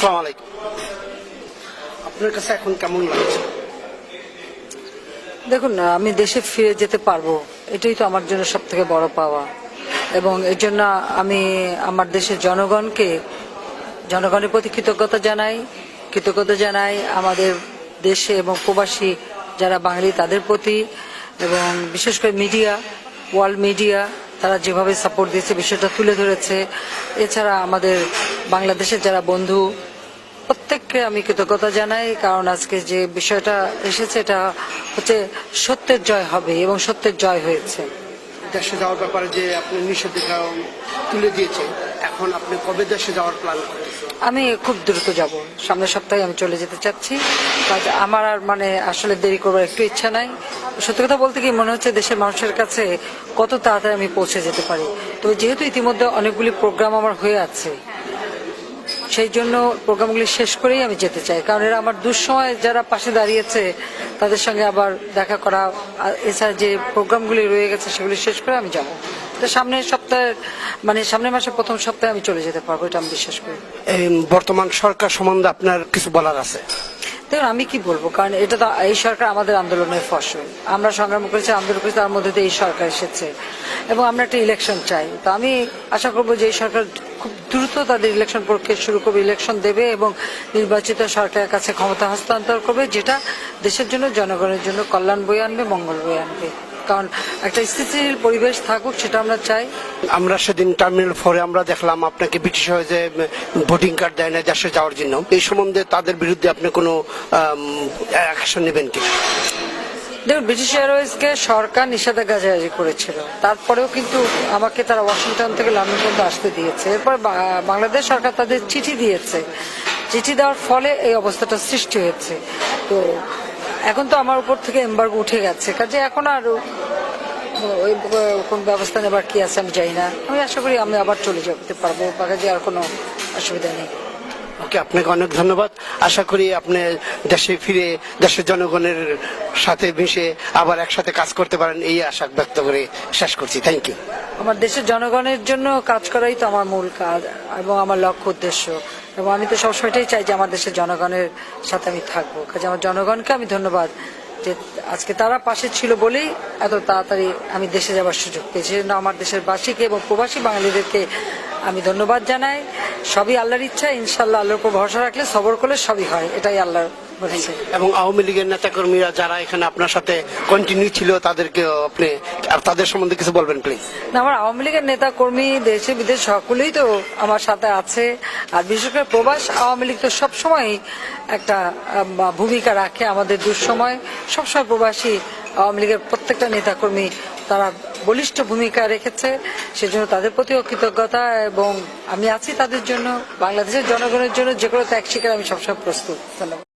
আসসালামু আলাইকুম। আপনার কাছে এখন কেমন লাগছে? দেখুন না আমি দেশে ফিরে যেতে পারব, এটাই তো আমার জন্য সব থেকে বড় পাওয়া। এবং এর জন্য আমি আমার দেশের জনগণকে, জনগণের প্রতি কৃতজ্ঞতা জানাই কৃতজ্ঞতা জানাই আমাদের দেশে এবং প্রবাসী যারা বাঙালি, তাদের প্রতি। এবং বিশেষ করে মিডিয়া, ওয়ার্ল্ড মিডিয়া, তারা যেভাবে সাপোর্ট দিয়েছে, বিষয়টা তুলে ধরেছে। এছাড়া আমাদের বাংলাদেশের যারা বন্ধু প্রত্যেককে আমি কৃতজ্ঞতা জানাই কারণ আজকে যে বিষয়টা এসেছে এটা হচ্ছে সত্যের জয় হবে এবং সত্যের জয় হয়েছে। দেশে যাওয়ার ব্যাপারে যে আপনি নিষেধাজ্ঞা তুলে দিয়েছে এখন আপনি কবে দেশে যাওয়ার প্ল্যান আমি খুব দ্রুত যাব। সামনের সপ্তাহে আমি চলে যেতে চাচ্ছি আমার আর মানে আসলে দেরি করবার একটু ইচ্ছা নাই। সত্যি কথা বলতে কি মনে হচ্ছে দেশের মানুষের কাছে কত তাড়াতাড়ি আমি পৌঁছে যেতে পারি। তো যেহেতু ইতিমধ্যে অনেকগুলি প্রোগ্রাম আমার হয়ে আছে সেই জন্য প্রোগ্রামগুলি শেষ করেই আমি যেতে চাই। কারণ এরা আমার দুঃসময় যারা পাশে দাঁড়িয়েছে তাদের সঙ্গে আবার দেখা করা আর এছাড়া যে প্রোগ্রামগুলি রয়ে গেছে সেগুলি শেষ করে আমি যাব। তো সামনের সপ্তাহে মানে সামনের মাসের প্রথম সপ্তাহে আমি চলে যেতে পারব এটা আমি বিশ্বাস করি। বর্তমান সরকার সম্বন্ধে আপনার কিছু বলার আছে? দেখুন আমি কি বলব? কারণ এটা তো এই সরকার আমাদের আন্দোলনের ফসল। আমরা সংগ্রাম করেছি আন্দোলন করেছি তার মধ্যে দিয়ে এই সরকার এসেছে। এবং আমরা একটা ইলেকশন চাই। তো আমি আশা করব যে এই সরকার খুব দ্রুত তাদের ইলেকশন প্রক্রিয়া শুরু করবে ইলেকশন দেবে এবং নির্বাচিত সরকারের কাছে ক্ষমতা হস্তান্তর করবে, যেটা দেশের জন্য, জনগণের জন্য কল্যাণ বয়ে আনবে, মঙ্গল বয়ে আনবে। কারণ একটা স্থিতিশীল পরিবেশ থাকুক, সেটা আমরা চাই। আমরা সেদিন টার্মিনাল ফোরে আমরা দেখলাম আপনাকে ব্রিটিশ হয়ে যে ভোটিং কার্ড দেয় না দেশে যাওয়ার জন্য। এই সম্বন্ধে তাদের বিরুদ্ধে আপনি কোনো অ্যাকশন নেবেন কি? দেখুন ব্রিটিশ এয়ারওয়েজকে সরকার নিষেধাজ্ঞা জারি করেছিল। তারপরেও কিন্তু আমাকে তারা ওয়াশিংটন থেকে লন্ডন পর্যন্ত আসতে দিয়েছে। এরপর বাংলাদেশ সরকার তাদের চিঠি দিয়েছে। চিঠি দেওয়ার ফলে এই অবস্থাটা সৃষ্টি হয়েছে। তো, এখন তো আমার উপর থেকে এম্বার্গো উঠে গেছে। কাজে এখন আর ওই, কোন ব্যবস্থা নেবার কি আছে আমি জানি না। আমি আশা করি আমি আবার চলে যেতে পারব। কাজে আর কোনো অসুবিধা নেই। ওকে, আপনাকে অনেক ধন্যবাদ। আশা করি আপনি দেশে ফিরে, দেশের জনগণের সাথে মিশে আবার একসাথে কাজ করতে পারেন, এই আশা ব্যক্ত করে শেষ করছি। থ্যাংক ইউ আমার দেশের জনগণের জন্য কাজ করাই তো আমার মূল কাজ এবং আমার লক্ষ্য উদ্দেশ্য। এবং আমি তো সবসময়টাই চাই যে আমার দেশের জনগণের সাথে আমি থাকব। কাজে আমার জনগণকে আমি ধন্যবাদ যে আজকে তারা পাশে ছিল বলেই এত তাড়াতাড়ি আমি দেশে যাবার সুযোগ পেয়েছি। আমার দেশের বাসীকে এবং প্রবাসী বাঙালিদেরকে আমি ধন্যবাদ জানাই। সবই আল্লাহর ইচ্ছা ইনশাল্লাহ আল্লাহর উপর ভরসা রাখলে সবর করলে সবই হয়। এটাই আল্লাহ বলেছে এবং আওয়ামী লীগের নেতাকর্মীরা যারা এখানে আপনার সাথে কন্টিনিউ ছিল তাদেরকে আপনি আর তাদের সম্বন্ধে কিছু বলবেন প্লিজ না, আমার আওয়ামী লীগের নেতা কর্মী দেশে বিদেশ সকলেই তো আমার সাথে আছে। আর বিশেষ করে প্রবাস আওয়ামী লীগ তো সবসময় একটা ভূমিকা রাখে আমাদের দুঃসময়। সবসময় প্রবাসী আওয়ামী লীগের প্রত্যেকটা নেতা কর্মী তারা বলিষ্ঠ ভূমিকা রেখেছে। সেজন্য তাদের প্রতিও কৃতজ্ঞতা এবং আমি আছি তাদের জন্য। বাংলাদেশের জনগণের জন্য যে কোনো ত্যাগ শিকার আমি সবসময় প্রস্তুত। ধন্যবাদ।